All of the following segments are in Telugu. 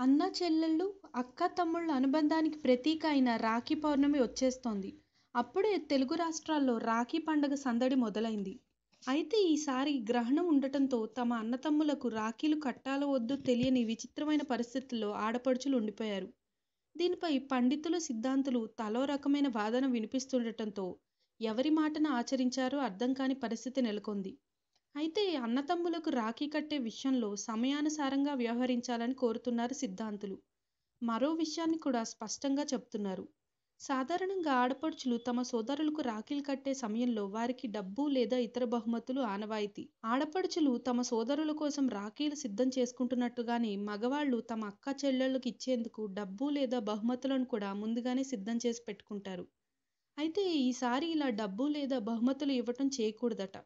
అన్న చెల్లెళ్ళు అక్క తమ్ముళ్ళ అనుబంధానికి ప్రతీక అయిన రాఖీ పౌర్ణమి వచ్చేస్తోంది. అప్పుడే తెలుగు రాష్ట్రాల్లో రాఖీ పండగ సందడి మొదలైంది. అయితే ఈసారి గ్రహణం ఉండటంతో తమ అన్నతమ్ములకు రాఖీలు కట్టాలో వద్దో తెలియని విచిత్రమైన పరిస్థితుల్లో ఆడపడుచులు ఉండిపోయారు. దీనిపై పండితులు సిద్ధాంతులు తలో రకమైన వాదన వినిపిస్తుండటంతో ఎవరి మాటను ఆచరించారో అర్థం కాని పరిస్థితి నెలకొంది. అయితే అన్నతమ్ములకు రాఖీ కట్టే విషయంలో సమయానుసారంగా వ్యవహరించాలని కోరుతున్నారు సిద్ధాంతులు. మరో విషయాన్ని కూడా స్పష్టంగా చెప్తున్నారు. సాధారణంగా ఆడపడుచులు తమ సోదరులకు రాఖీలు కట్టే సమయంలో వారికి డబ్బు లేదా ఇతర బహుమతులు ఆనవాయితీ. ఆడపడుచులు తమ సోదరుల కోసం రాఖీలు సిద్ధం చేసుకుంటున్నట్టుగానే మగవాళ్ళు తమ అక్క చెల్లెళ్ళకి ఇచ్చేందుకు డబ్బు లేదా బహుమతులను కూడా ముందుగానే సిద్ధం చేసి పెట్టుకుంటారు. అయితే ఈసారి ఇలా డబ్బు లేదా బహుమతులు ఇవ్వటం చేయకూడదట.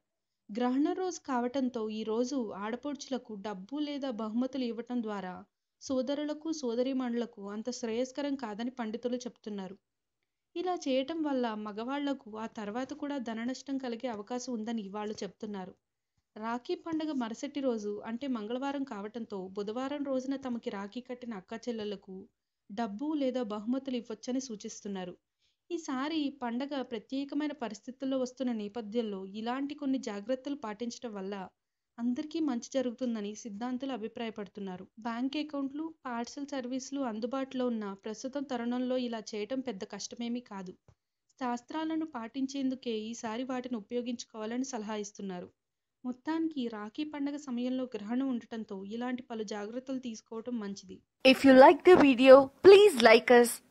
గ్రహణ రోజు కావటంతో ఈ రోజు ఆడపడుచులకు డబ్బు లేదా బహుమతులు ఇవ్వటం ద్వారా సోదరులకు సోదరీమణులకు అంత శ్రేయస్కరం కాదని పండితులు చెప్తున్నారు. ఇలా చేయటం వల్ల మగవాళ్ళకు ఆ తర్వాత కూడా ధన నష్టం కలిగే అవకాశం ఉందని వాళ్ళు చెప్తున్నారు. రాఖీ పండుగ మరుసటి రోజు అంటే మంగళవారం కావటంతో బుధవారం రోజున తమకి రాఖీ కట్టిన అక్క చెల్లెళ్ళకు డబ్బు లేదా బహుమతులు ఇవ్వొచ్చని సూచిస్తున్నారు. ఈసారి పండగ ప్రత్యేకమైన పరిస్థితుల్లో వస్తున్న నేపథ్యంలో ఇలాంటి కొన్ని జాగ్రత్తలు పాటించడం వల్ల అందరికీ మంచి జరుగుతుందని సిద్ధాంతులు అభిప్రాయపడుతున్నారు. బ్యాంక్ అకౌంట్లు పార్సల్ సర్వీసులు అందుబాటులో ఉన్న ప్రస్తుతం తరుణంలో ఇలా చేయటం పెద్ద కష్టమేమీ కాదు. శాస్త్రాలను పాటించేందుకే ఈసారి వాటిని ఉపయోగించుకోవాలని సలహా ఇస్తున్నారు. మొత్తానికి రాఖీ పండగ సమయంలో గ్రహణం ఉండటంతో ఇలాంటి పలు జాగ్రత్తలు తీసుకోవటం మంచిది. If you like the video please like us